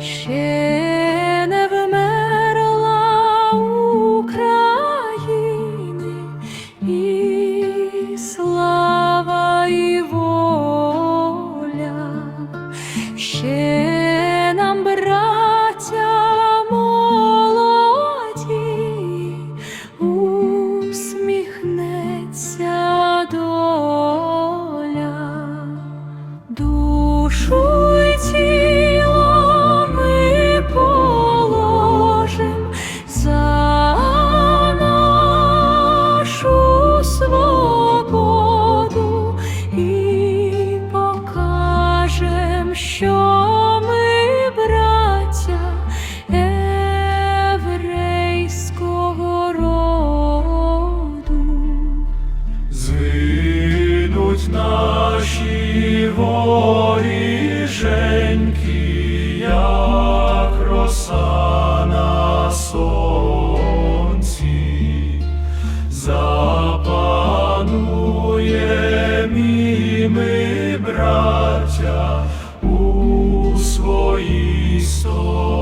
ще не вмерла України і слава ще нам браття усміхнеться душу. гинуть наші воріженьки, як роса на сонці, запанує і ми, браття, у своїй сто.